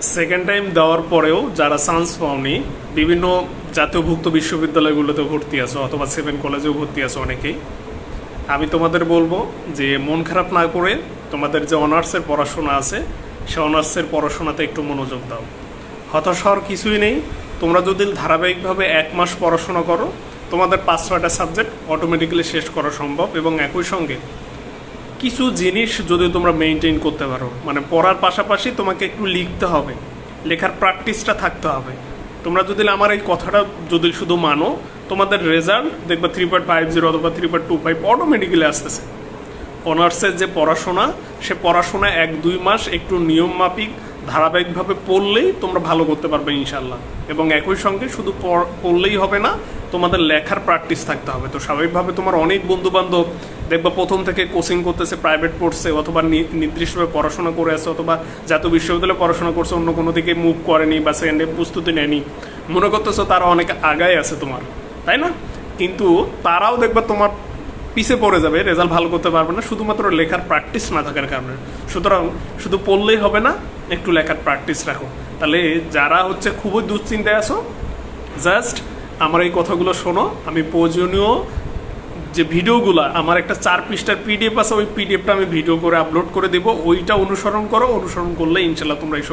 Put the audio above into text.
Second time দেওয়ার পরেও যারা চান্স পাওনি, বিভিন্ন জাতীয়ভুক্ত বিশ্ববিদ্যালয়গুলোতে ভর্তি আছো অথবা সেভেন কলেজেও ভর্তি আছো অনেকেই, আমি তোমাদের বলব যে মন খারাপ না করে তোমাদের যে অনার্সের পড়াশোনা আছে, সে অনার্সের পড়াশোনাতে একটু মনোযোগ দাও। হতাশ হওয়ার কিছুই নেই, তোমরা যদি ধারাবাহিকভাবে এক মাস পড়াশোনা করো, তোমাদের পাঁচ ছয়টা সাবজেক্ট অটোমেটিক্যালি শেষ করা সম্ভব এবং একই সঙ্গে কিছু জিনিস যদি তোমরা মেনটেন করতে পারো। মানে পড়ার পাশাপাশি তোমাকে একটু লিখতে হবে। লেখার প্র্যাকটিসটা থাকতে হবে। তোমরা যদি আমার এই কথাটা যদি শুধু মানো, তোমাদের রেজাল্ট দেখবে থ্রি পয়েন্ট ফাইভ জিরো অথবা three point two five automatically আসতেছে। অনার্সের যে পড়াশোনা, সে পড়াশোনা এক, দুই মাস একটু নিয়ম মাফিক, ধারাবাহিকভাবে পড়লেই তোমরা ভালো করতে পারবে ইনশাল্লাহ এবং একই সঙ্গে শুধু পড়লেই হবে না, তোমাদের লেখার প্র্যাকটিস থাকতে হবে। তো স্বাভাবিকভাবে তোমার অনেক বন্ধু বান্ধব দেখবা প্রথম থেকে কোচিং করতেছে প্রাইভেট পড়ছে অথবা নির্দিষ্টভাবে পড়াশোনা করে আছে অথবা জাতীয় বিশ্ববিদ্যালয়ে পড়াশোনা করছে, অন্য কোনো দিকে মুভ করেনি বা সেকেন্ডে প্রস্তুতি নেয়নি। মনে করতেছো তারা অনেক আগায় আছে তোমার, তাই না? কিন্তু তারাও দেখবা তোমার পিছে পড়ে যাবে রেজাল্ট ভালো করতে পারবে না, শুধুমাত্র লেখার প্র্যাকটিস না থাকার কারণে। সুতরাং শুধু পড়লেই হবে না, একটু লেখার প্র্যাকটিস রাখো। তাহলে যারা হচ্ছে খুবই দুশ্চিন্তায় আছো জাস্ট আমার এই কথাগুলো শোনো, আমি প্রয়োজনীয় যে ভিডিওগুলো, আমার একটা চার পৃষ্ঠার পিডিএফ আছে, ওই পিডিএফটা আমি ভিডিও করে আপলোড করে দেবো। ওইটা অনুসরণ করো, অনুসরণ করলে ইনশাল্লাহ তোমরা এই